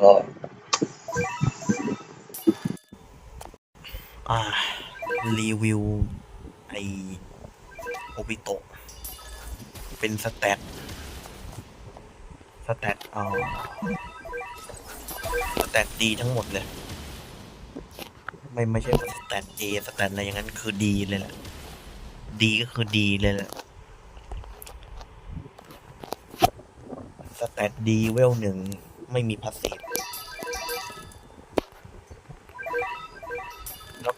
ก็อ่ารีวิวไอโอบิโตะเป็นสแตทสแตทเอ่อสแตทดีทั้งหมดเลย ไม่ไม่ใช่สแตทเอสแตทอะไรอย่างนั้นคือดีเลยแหละ ดีก็คือดีเลยแหละสแตทดีเวลหนึ่งไม่มีพาสซีฟ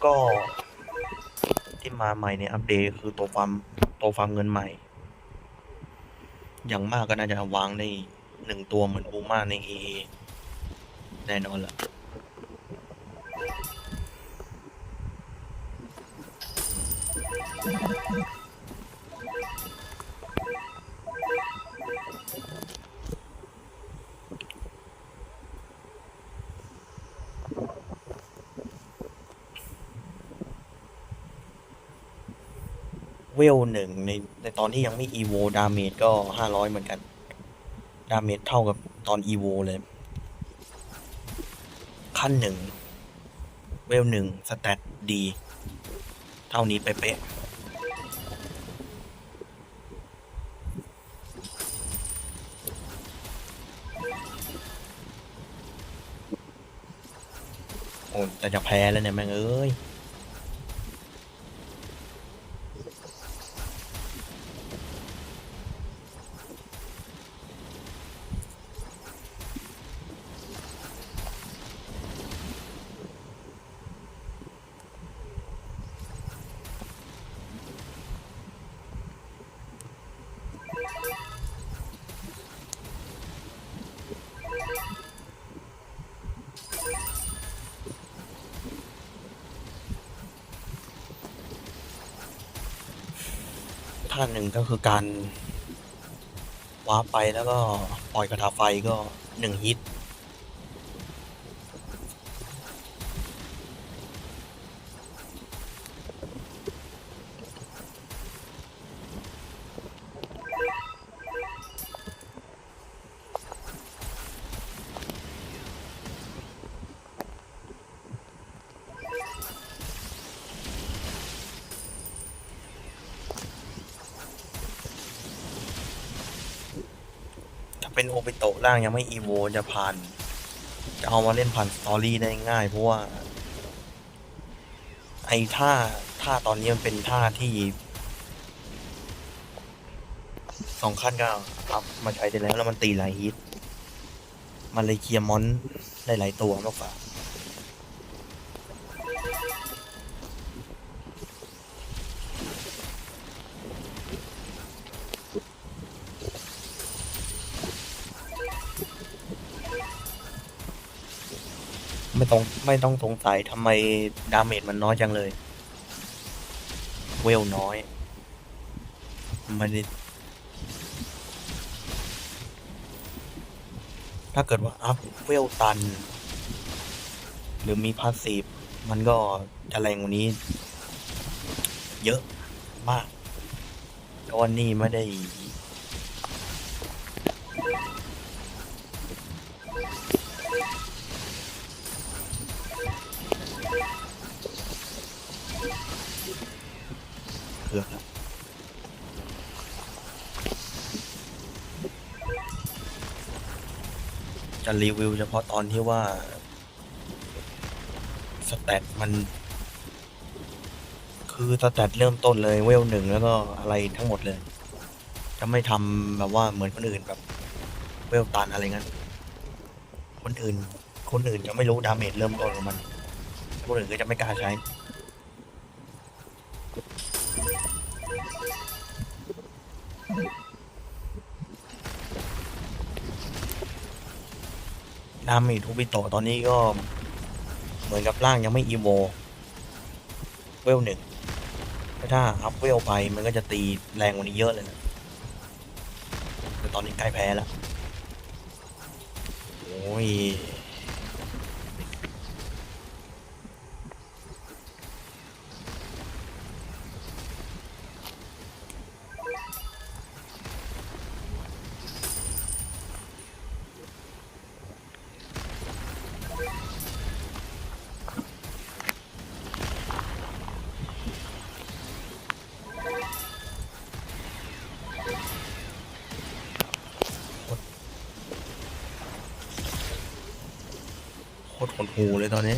ก็ที่มาใหม่ในอัปเดตคือตัวฟาร์มตัวฟาร์มเงินใหม่ อย่างมากก็น่าจะวางในหนึ่งตัวเหมือนบูมาในเอแน่นอนละ เวลหนึ่งในในตอนที่ยังไม่อีโวดาเมจก็ห้าร้อยเหมือนกัน ดาเมจเท่ากับตอนอีโวเลย ขั้นหนึ่ง เวลหนึ่งสแตทดี เท่านี้เป๊ะโอ้แต่จะแพ้แล้วเนี่ยแม่งเอ้ย ท่าหนึ่งก็คือการวาร์ปไปแล้วก็ปล่อยกระถาไฟก็หนึ่งฮิต เป็นโอเปโตะล่างยังไม่อีโวจะผ่าน จะเอามาเล่นผ่านสตอรี่ได้ง่ายเพราะว่า ไอ้ท่าท่าตอนนี้มันเป็นท่าที่สองขั้นก็อัพมาใช้ได้แล้วแล้วมันตีหลายฮิต มันเลยเคลียร์มอนหลายตัวมากกว่า ไม่ต้องไม่ต้องสงสัยทำไมดาเมจมันน้อยจังเลย เวลน้อยมันได้ถ้าเกิดว่าอัพเวลตัน หรือมีพาสซีฟมันก็จะแรงกว่านี้ เยอะมากต่ว่านี่ไม่ได้ จะรีวิวเฉพาะตอนที่ว่า สแตทมัน คือสแตทเริ่มต้นเลยเวลหนึ่งแล้วก็อะไรทั้งหมดเลย จะไม่ทำแบบว่าเหมือนคนอื่นแบบ เวลตันอะไรเงี้ยคนอื่น คนอื่นจะไม่รู้ดาเมจเริ่มต้นของมัน คนอื่นก็จะไม่กล้าใช้ ดาเมจทูบิโตตอนนี้ก็ เหมือนกับร่างยังไม่อีโวเวลหนึ่งถ้าอัพเวลไปมันก็จะตีแรงกว่านี้เยอะเลยนะแต่ตอนนี้ใกล้แพ้แล้ว โอ้ย โคตรหดหูเลยตอนนี้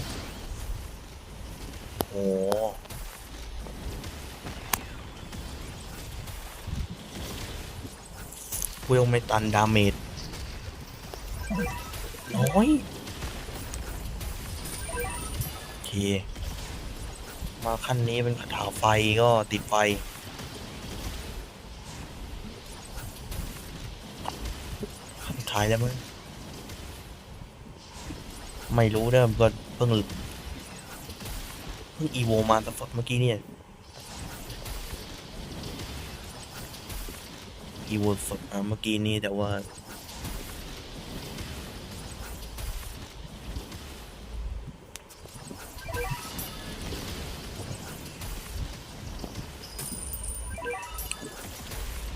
โอ้เวลไม่ตันดาเมจน้อยโอเค มาขั้นนี้เป็นคาถาไฟก็ติดไฟขั้นท้ายแล้วมั้ง ไม่รู้เริ่มก็เพิ่งเพิ่งอีโวมาสักเมื่อกี้เนี่ยอีโวสดอะเมื่อกี้นี้แต่ว่า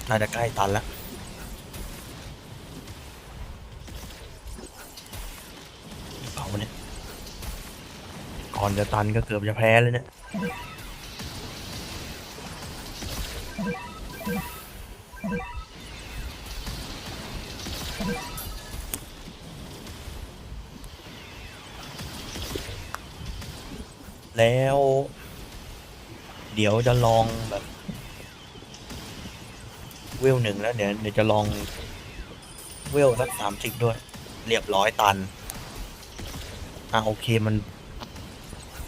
น่าจะใกล้ตันแล้ว อนจะตันก็เกือบจะแพ้เลยเนี่ยแล้ว เดี๋ยวจะลองแบบเวลหนึ่งแล้วเดี๋ยวเดี๋ยวจะลองเวลสักสามสิบด้วย เรียบร้อยตัน อะโอเคมัน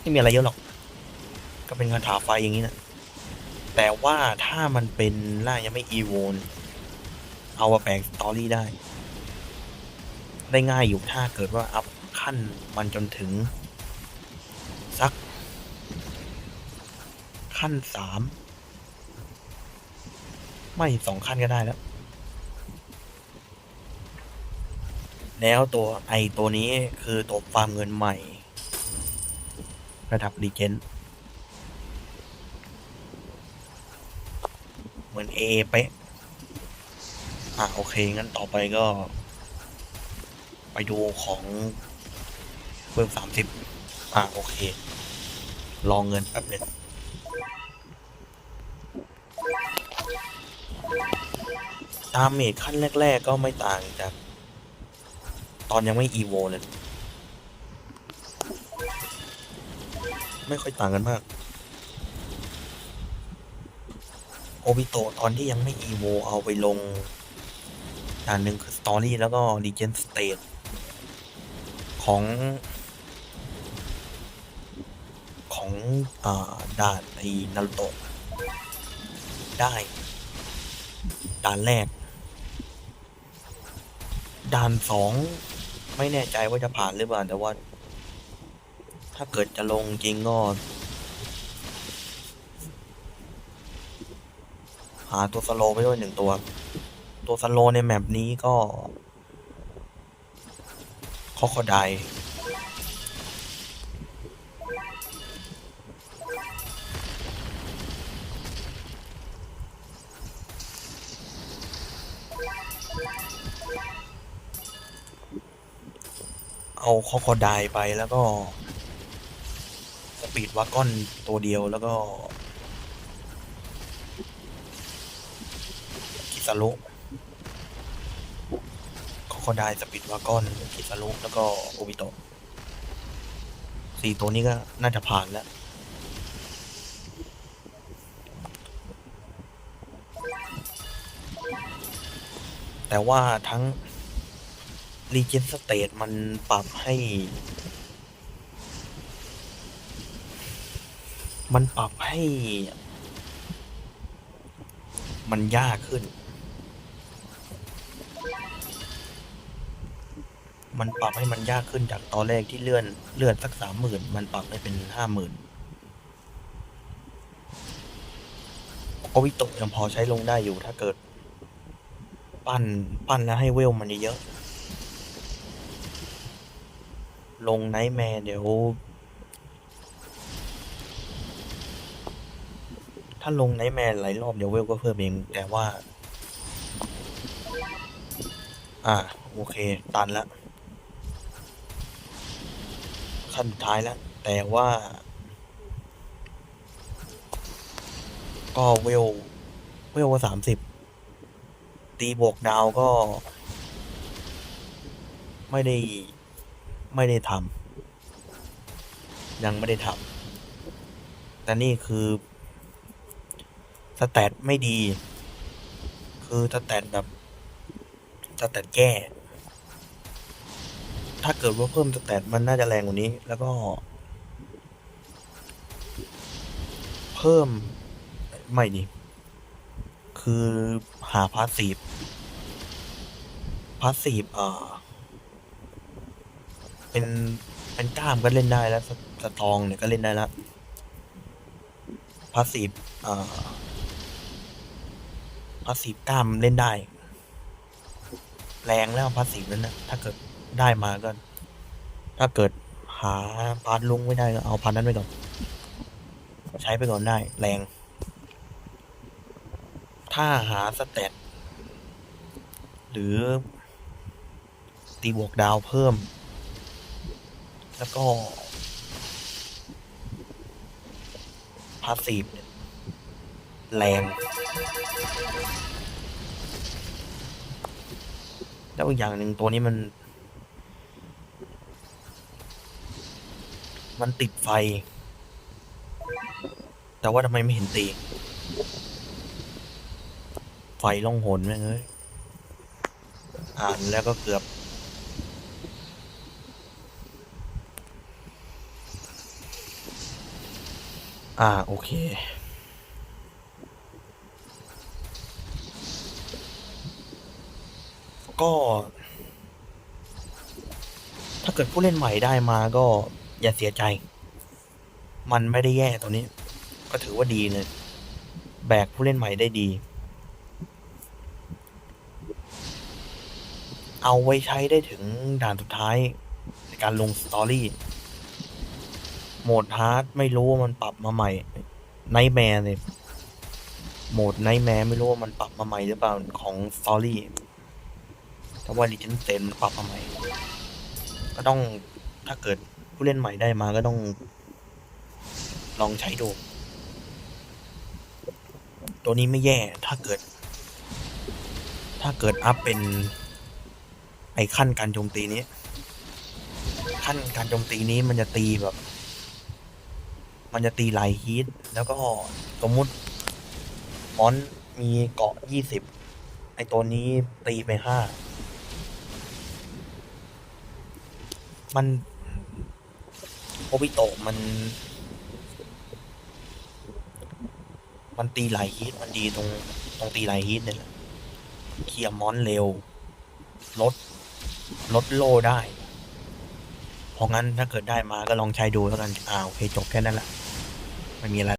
ไม่มีอะไรเยอะหรอก ก็เป็นคาถาไฟอย่างนี้นะแต่ว่าถ้ามันเป็นล่างยังไม่อีโวนเอามาแปลงสตอรี่ได้ ได้ง่ายอยู่ถ้าเกิดว่าอัพขั้นมันจนถึง สัก ขั้นสามไม่สองขั้นก็ได้แล้ว แล้วตัวไอตัวนี้คือตัวฟาร์มเงินใหม่ ระดับรีเจนเหมือนเอเป๊ะอะโอเค งั้นต่อไปก็ ไปดูของเพิ่มสามสิบอะโอเค ลองเงินแป๊บนึงตามเมจขั้นแรก ๆ ก็ไม่ต่างจาก ตอนยังไม่อีโวเลย ไม่ค่อยต่างกันมาก โอบิโตตอนที่ยังไม่อีโวเอาไปลงด่านหนึ่งคือสตอรี่แล้วก็ดีเจนสเตทของ ของอ่าด่านไอ้นารุโตะได้ ด่านแรก ด่านสองไม่แน่ใจว่าจะผ่านหรือเปล่าแต่ว่า ถ้าเกิดจะลงจริงก็หาตัวสโลไปด้วยหนึ่งตัว ตัวสโลในแมปนี้ก็คอคอไดเอาคอคอไดไปแล้วก็ ปีดวากอนตัวเดียวแล้วก็คิซารุคอคอได้สปิดวากอนคิซารุแล้วก็โอบิโตะสี่ตัวนี้ก็น่าจะผ่านแล้วแต่ว่าทั้ง r e g e n State มันปรับให้ มันปรับให้ มันยากขึ้น มันปรับให้มันยากขึ้นจากตอนแรกที่เลื่อนเลื่อนสักสามหมื่นมันปรับให้เป็นห้าหมื่นโอวิโตะยังพอใช้ลงได้อยู่ถ้าเกิด ปั้นปั้นแล้วให้เวลมันเยอะๆลงไนท์แมร์เดี๋ยว ถ้าลงไนท์แมร์หลายรอบเดี๋ยวเวลก็เพิ่มเองแต่ว่า อ่า โอเค ตันแล้วขั้นท้ายแล้ว แต่ว่า ก็เวล เวลว่าสามสิบตีบวกดาวก็ ไม่ได้ ไม่ได้ทำยังไม่ได้ทำแต่นี่คือ สแตทไม่ดี คือสแตทแบบสแตทแก้ถ้าเกิดว่าเพิ่มสแตทมันน่าจะแรงกว่านี้ แล้วก็ เพิ่มไม่ดิคือหาพาสซีฟพาสซีฟเอ่อเป็นเป็นกล้ามก็เล่นได้แล้วสตองเนี่ยก็เล่นได้แล้วพาสซีฟเอ่อ พาสซีฟกล้ามเล่นได้ แรงแล้วพาสซีฟนั้นนะถ้าเกิดได้มาก็ ถ้าเกิดหาพาร์ทลุงไม่ได้ก็เอาพาร์ทนั้นไปก่อน ใช้ไปก่อนได้ แรง ถ้าหาสเตตหรือ ตีบวกดาวเพิ่ม แล้วก็พาสซีฟเนี่ย แรงแล้วอีกอย่างหนึ่งตัวนี้มัน มันติดไฟ แต่ว่าทำไมไม่เห็นตี ไฟล่องหนแม่เอ้ย อ่านแล้วก็เกือบอ่า โอเค ก็ ถ้าเกิดผู้เล่นใหม่ได้มาก็อย่าเสียใจ มันไม่ได้แย่ตัวนี้ ก็ถือว่าดีเลย แบกผู้เล่นใหม่ได้ดี เอาไว้ใช้ได้ถึงด่านสุดท้ายในการลงสตอรี่โหมดฮาร์ดไม่รู้ว่ามันปรับมาใหม่ไนแมร์เลยโหมดไนแมร์ไม่รู้ว่ามันปรับมาใหม่หรือเปล่าของสตอรี่ แต่ว่าดิจินเซนปรับมาใหม่ก็ต้องถ้าเกิดผู้เล่นใหม่ได้มาก็ต้อง ลองใช้ดู ตัวนี้ไม่แย่ถ้าเกิด ถ้าเกิดอัพเป็น ไอ้ขั้นการโจมตีนี้ ขั้นการโจมตีนี้มันจะตีแบบ มันจะตีหลายฮีทแล้วก็สมมุติมอนมีเกาะยี่สิบไอ้ตัวนี้ตีไปห้า มันโอบิโตะมัน มันตีไหลฮีทมันดีตรงตรงตีไหลฮีทเนี่ยแหละเคลียร์มอนเร็ว ลด ลดโลได้ เพราะงั้นถ้าเกิดได้มาก็ลองใช้ดูแล้วกันอ้าวโอเคจบแค่นั้นแหละไม่มีอะไร